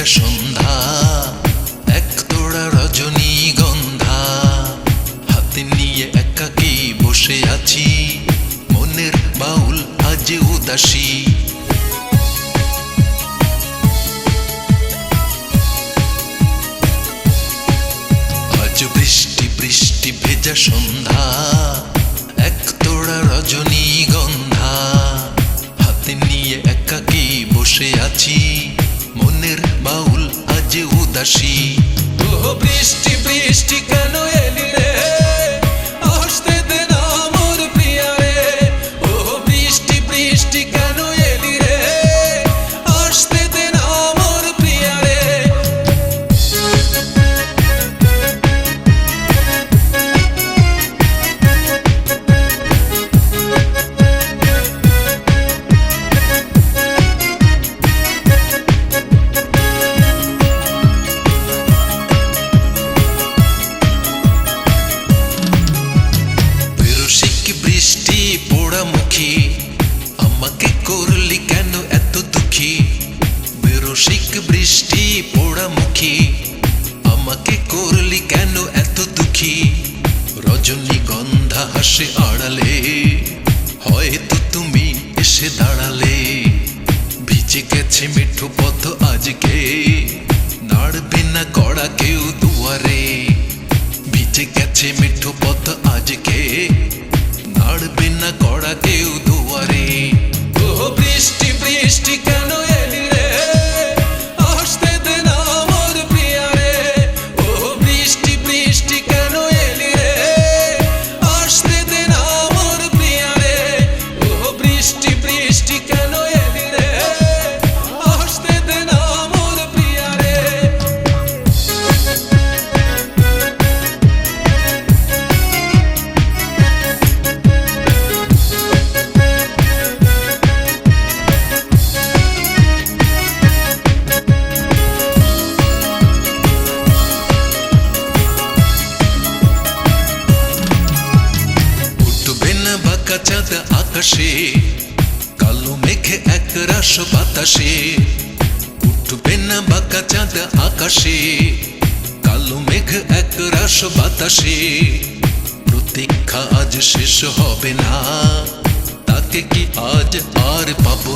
ভেজা সন্ধ্যা, এক তোড়া রজনী গন্ধা। হাতে নিয়ে একাকি বসে আছি, মনের বাউল আজ উদাসী। আজ বৃষ্টি বৃষ্টি ভেজা সন্ধ্যা, এক তোড়া রজনী গন্ধা। হাতে নিয়ে একাকি বসে আছি মনের বাউল আজ উদাসী। বৃষ্টি বৃষ্টি কেন এলি আমাকে করলি কেন এত দুঃখী? রজনীগন্ধা হাসে আড়ালে, হয়তো তুমি এসে দাঁড়ালে। ভিজে গেছে মিঠু পথ আজকে, নাড়বে না কড়া কেউ দুয়ারে। ভিজে গেছে মিঠু পথ আজকে, নাড়বে না কড়া কেউ দুয়ারে। চাঁদ আকাশে, কালো মেঘে এক রাস বাতাসে, উঠবে না বাঁকা চাঁদ আকাশে, কালো মেঘ এক রাস বাতাসে। প্রতীক্ষা আজ শেষ হবে না, তাকে কি আজ আর পাবো